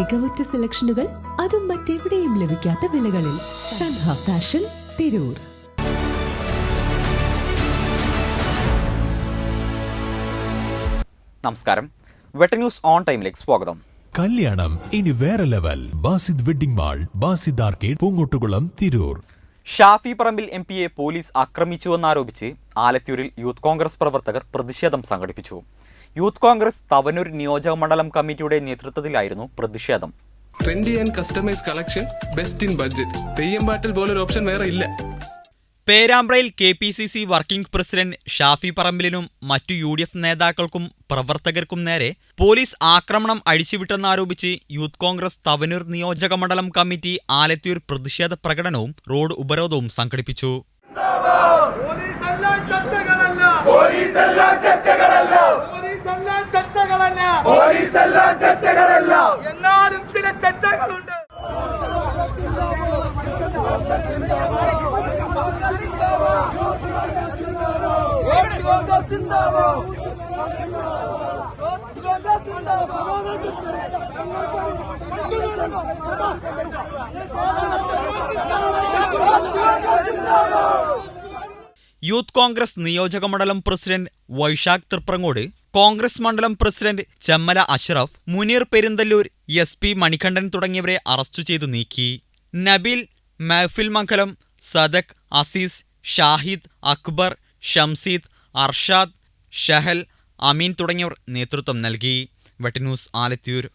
മികവുറ്റ സെലക്ഷനുകൾ അതും മറ്റെവിടെയും ലഭിക്കാത്ത വിലകളിൽ സൻഹ ഫാഷൻ തിരൂർ. നമസ്കാരം. വെട്ട ന്യൂസ് ഓൺ ടൈമിലേക്ക് സ്വാഗതം. കല്യാണം ഇനി വേറെ level. Basid wedding mall Basid arcade Poongottukulam Tirur. Shafi Parambil M പിയെ പോലീസ് ആക്രമിച്ചുവെന്നാരോപിച്ച് ആലത്തൂരിൽ യൂത്ത് കോൺഗ്രസ് പ്രവർത്തകർ പ്രതിഷേധം സംഘടിപ്പിച്ചു. യൂത്ത് കോൺഗ്രസ് തവനൂർ നിയോജക മണ്ഡലം കമ്മിറ്റിയുടെ നേതൃത്വത്തിലായിരുന്നു പ്രതിഷേധം. Trendy and customise collection best in budget പോലൊരു ഓപ്ഷൻ വേറെ ഇല്ല. പേരാമ്പ്രയിൽ K P C C working president Shafi പറമ്പിലിനും മറ്റു യു ഡി എഫ് നേതാക്കൾക്കും പ്രവർത്തകർക്കും നേരെ പോലീസ് ആക്രമണം അഴിച്ചുവിട്ടെന്നാരോപിച്ച് യൂത്ത് കോൺഗ്രസ് തവനൂർ നിയോജക മണ്ഡലം കമ്മിറ്റി ആലത്തൂർ പ്രതിഷേധ പ്രകടനവും റോഡ് ഉപരോധവും സംഘടിപ്പിച്ചു. പോലീസെല്ലാം പോലീസെല്ലാം ചത്തകളല്ല എന്നാലും ചില ചത്തകളുണ്ട് യൂത്ത് കോൺഗ്രസ് നിയോജക മണ്ഡലം പ്രസിഡന്റ് വൈശാഖ് തൃപ്രങ്ങോട് കോൺഗ്രസ് മണ്ഡലം president Chemmala Ashraf Muneer Perinthallur S P Manikandan തുടങ്ങിയവരെ അറസ്റ്റ് ചെയ്തു നീക്കി. നബീൽ മഹഫിൽ മംഗലം സദക് അസീസ് ഷാഹിദ് അക്ബർ ഷംസീദ് അർഷാദ് ഷഹൽ അമീൻ തുടങ്ങിയവർ നേതൃത്വം നൽകി. വെട്ടന്യൂസ് ആലത്തൂർ.